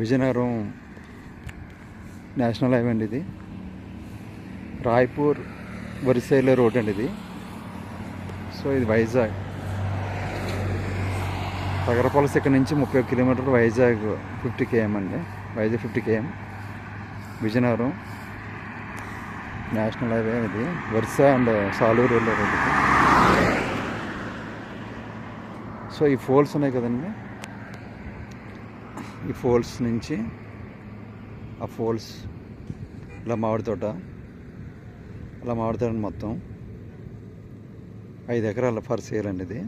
Vizianagaram national highway అండి ఇది. Raipur వరిసైల road అండి ఇది. సో ఇది వైజాగ్. తగరపాలస్ ఇక్కడ నుంచి ముప్పై ఒక కిలోమీటర్లు వైజాగ్ ఫిఫ్టీ కేఎం అండి. Vizag fifty KM Vizianagaram national highway ఇది. వరుస అండ్ సాలూరు వెళ్ళే రోడ్ సో ఈ ఫోల్స్ ఉన్నాయి కదండి. ఈ ఫోల్స్ నుంచి ఆ ఫోల్స్ ఇలా మామిడి తోట అలా మామిడి తోట మొత్తం ఐదు ఎకరాల ఫర్ సేల్ అండి ఇది.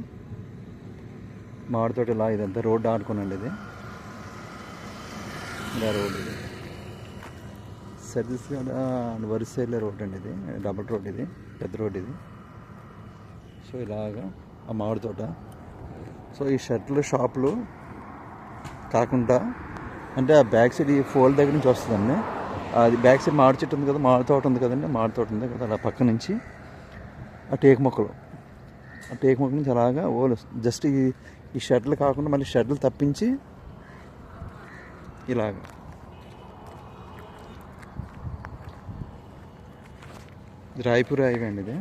మామిడి తోట ఇలా ఇదంతా రోడ్డు ఆడుకోనండి ఇది. ఇలా రోడ్డు ఇది. సర్వీస్ వరి సైడ్లో రోడ్ అండి ఇది. డబుల్ రోడ్ ఇది పెద్ద రోడ్ ఇది. సో ఇలాగా ఆ మామిడి తోట. సో ఈ షర్ట్లు షాపులు కాకుండా అంటే ఆ బ్యాక్ సైడ్ ఈ ఫోల్ దగ్గర నుంచి వస్తుందండి. అది బ్యాక్ సైడ్ మామిడి చెట్టు ఉంది కదా మామిడి తోట ఉంది కదండి మామిడి తోట ఉంది కదా అలా పక్క నుంచి ఆ టేకు మొక్కలు. ఆ టేకు మొక్క నుంచి అలాగా ఓలు జస్ట్ ఈ ఈ షర్ట్లు కాకుండా మళ్ళీ షర్ట్లు తప్పించి ఇలాగ. ఇది రాయపూర్ హైవే అండి ఇది.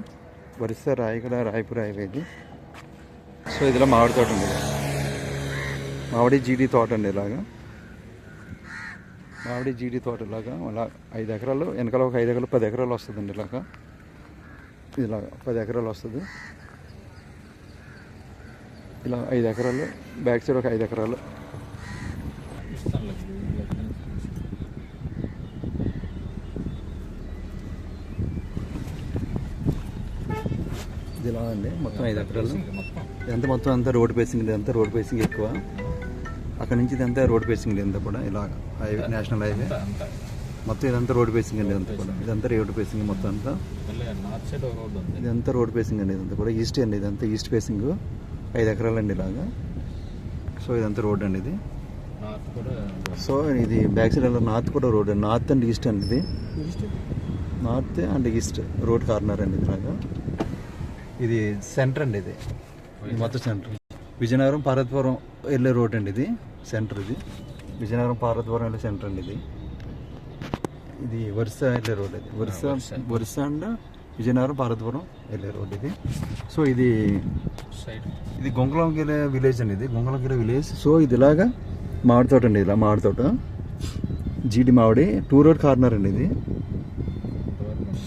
వరిస రాయగడ రాయపూర్ హైవే ఇది. సో ఇదిలో మామిడి తోట ఉంది. మామిడి జీడి తోట అండి ఇలాగా. మామిడి జీడి తోట ఇలాగా. అలా ఐదు ఎకరాలు వెనకాల ఒక ఐదు ఎకరాలు పది ఎకరాలు వస్తుందండి ఇలాగా. ఇలాగా పది ఎకరాలు వస్తుంది. ఇలా ఐదు ఎకరాలు బ్యాక్ సైడ్ ఒక ఐదు ఎకరాలు. ఇది ఇలా అండి మొత్తం ఐదు ఎకరాలు. ఎంత మొత్తం అంతా రోడ్ పేసింగ్ ఇదంతా రోడ్ పేసింగ్ ఎక్కువ. అక్కడ నుంచి ఇదంతా రోడ్ పేసింగ్ ఇదంతా కూడా ఇలా హైవే నేషనల్ హైవే. మొత్తం ఇదంతా రోడ్ పేసింగ్ అండి ఇదంతా కూడా. ఇదంతా రోడ్ పేసింగ్ మొత్తం అంతా. ఇదంతా రోడ్ పేసింగ్ అండి ఇదంతా కూడా. ఈస్ట్ అండి ఇదంతా ఈస్ట్ పేసింగ్ ఐదు ఎకరాలు అండి ఇలాగా. సో ఇదంతా రోడ్ అండి ఇది. సో ఇది బ్యాక్ సైడ్ నార్త్ కూడా రోడ్ నార్త్ అండ్ ఈస్ట్ అండి ఇది. North and east road corner అండి ఇది ఇలాగా. ఇది సెంటర్ అండి ఇది మొత్తం సెంటర్. విజయనగరం పార్వతీపురం వెళ్ళే రోడ్ అండి ఇది సెంటర్ ఇది. విజయనగరం పార్వతీపురం వెళ్ళే సెంటర్ అండి ఇది. ఇది వరుస వెళ్ళే రోడ్ ఇది వరుస వరుస. అండ్ విజయనగరం పార్వతీపురం వెళ్ళే రోడ్ ఇది. సో ఇది ఇది గొంగళంగిరి విలేజ్ అండి ఇది గొంగళంగిరి విలేజ్. సో ఇది ఇలాగా మామిడి తోట అండి ఇలా మామిడి తోట. జీడి మామిడి టూ రోడ్ కార్నర్ అండి ఇది.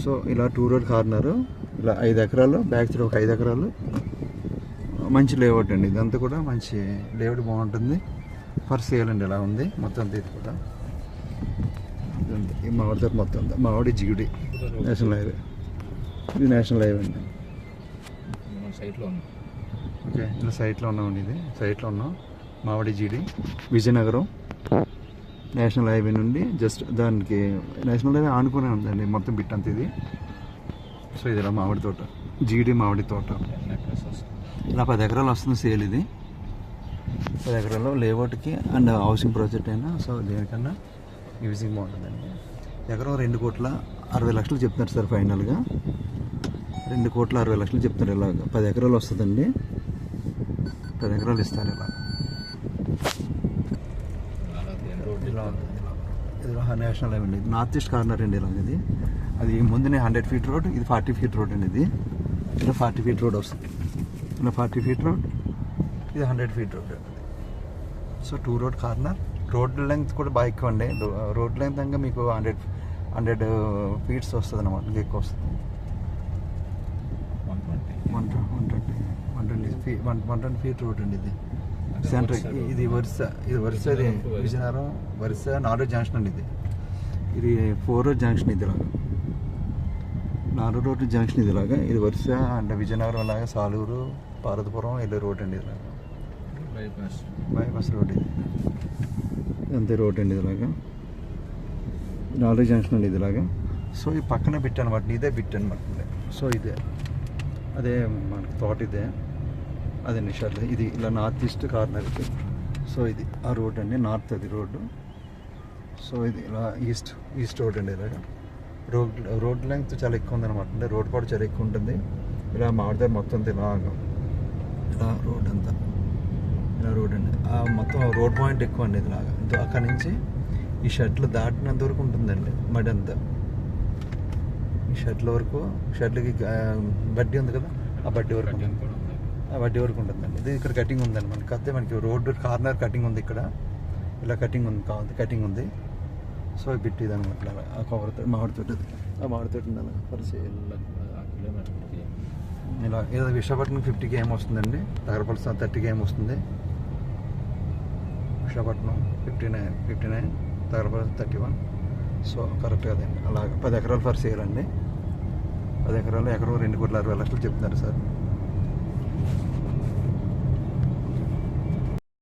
సో ఇలా టూ రోడ్ కార్నర్ ఇలా ఐదు ఎకరాలు బ్యాక్ సైడ్ ఒక ఐదు ఎకరాలు. మంచి లేఅవుట్ అండి. ఇదంతా కూడా మంచి లేఅవుట్ బాగుంటుంది. ఫర్ సేల్ అండి. ఇలా ఉంది. మొత్తం అంతా ఇది కూడా. ఈ మామిడి తోట మొత్తం అంతా. మామిడి జీడి నేషనల్ హైవే ఇది నేషనల్ హైవే అండి. సైట్లో ఉన్నాం ఓకే. ఇలా సైట్లో ఉన్నామండి ఇది. సైట్లో ఉన్నాం. మామిడి జీడి విజయనగరం. నేషనల్ హైవే నుండి జస్ట్ దానికి నేషనల్ హైవే ఆనుకునే ఉందండి. మొత్తం బిట్ అంత ఇది. సో ఇది ఇలా మామిడి తోట. జీడి మామిడి తోట. ఇలా పది ఎకరాలు వస్తుంది సేల్ ఇది. పది ఎకరాలు లేఅవుట్కి అండ్ హౌసింగ్ ప్రాజెక్ట్ అయినా సో దేనికన్నా యూజింగ్ బాగుంటుందండి. ఎకరం రెండు కోట్ల అరవై లక్షలు చెప్తున్నారు సార్ ఫైనల్గా. రెండు కోట్ల అరవై లక్షలు చెప్తున్నారు ఇలాగ. పది ఎకరాలు వస్తుందండి. పది ఎకరాలు ఇస్తారు ఇలా. రోడ్ ఇలా ఇది నేషనల్ హైవే అండి. ఇది నార్త్ ఈస్ట్ కార్నర్ అండి ఇలాగ ఇది. అది ముందునే హండ్రెడ్ ఫీట్ రోడ్ ఇది ఫార్టీ ఫీట్ రోడ్ అండి ఇది. ఇలా ఫార్టీ ఫీట్ రోడ్ వస్తుంది. ఇలా ఫార్టీ ఫీట్ రోడ్ ఇది hundred feet road so two road corner road length కూడా బాగా ఎక్కువ అండి. రోడ్ లెంగ్త్ ఇంకా మీకు హండ్రెడ్ హండ్రెడ్ ఫీట్స్ వస్తుంది అనమాట ఇంకా ఎక్కువ వస్తుంది. One twenty one one twenty one twenty feet one one twenty feet road అండి ఇది. సెంటర్ ఇది వరుస ఇది వరుస ఇది విజయనగరం వరుస నాలుగో జంక్షన్ అండి ఇది. ఇది ఫోర్ రోడ్ జంక్షన్ ఇది ఇలాగా నాలుగు రోడ్ జంక్షన్ ఇది ఇలాగా ఇది వరుస అంటే విజయనగరం అలాగా సాలూరు పార్వతీపురం వెళ్ళే రోడ్ అండి ఇలాగా బైపాస్ బైపాస్ రోడ్ ఇది. అంతే రోడ్ అండి ఇలాగా నాలుగు జంక్షన్ అండి ఇది ఇలాగా సో ఈ పక్కన బిట్ అనమాట ఇదే బిట్ అనమాట. సో ఇదే. అదే మనకి తోట ఇదే. అదే నిషాద్ ఇది ఇలా నార్త్ ఈస్ట్ కార్నర్ ఇది సో ఇది ఆ రోడ్ అండి నార్త్ అది రోడ్డు సో ఇది ఇలా ఈస్ట్ ఈస్ట్ రోడ్ అండి ఇలాగా. రోడ్ రోడ్ లెంగ్త్ చాలా ఎక్కువ ఉందన్నమాట. అంటే రోడ్ కూడా చాలా ఎక్కువ ఉంటుంది. ఇలా మామిడిదారు మొత్తం అంతా ఇలాగా. ఇలా రోడ్ అంతా. ఇలా రోడ్ అండి. ఆ మొత్తం రోడ్ పాయింట్ ఎక్కువ అండి ఇది లాగా అక్కడి నుంచి ఈ షర్ట్లు దాటినంత వరకు ఉంటుందండి మడి అంతా. ఈ షర్ట్ల వరకు షర్ట్లకి బడ్డీ ఉంది కదా? ఆ బడ్డీ వరకు ఆ వడ్డీ వరకు ఉంటుందండి. ఇది ఇక్కడ కటింగ్ ఉందండి మనకి. కాకపోతే మనకి రోడ్డు కార్నర్ కటింగ్ ఉంది ఇక్కడ. ఇలా కటింగ్ ఉంది కావాలి కటింగ్ ఉంది. సో ఈ బిట్ ఇది అనమాట ఇలాగా. ఆ కొబ్బరి తోట మామిడి తోట. ఆ మామిడి తోట అలాగా పరిచయం. ఇలా ఏదో విశాఖపట్నం ఫిఫ్టీకి ఏం వస్తుందండి? నగరపల్లి థర్టీకి ఏం వస్తుంది? Visakhapatnam fifty nine fifty nine Nagarapalli thirty one so correct కదండి అలాగే పది ఎకరాలు ఫర్ సేల్ అండి. పది ఎకరాలు ఎకరం రెండు కోట్ల అరవై లక్షలు చెప్తున్నారు సార్.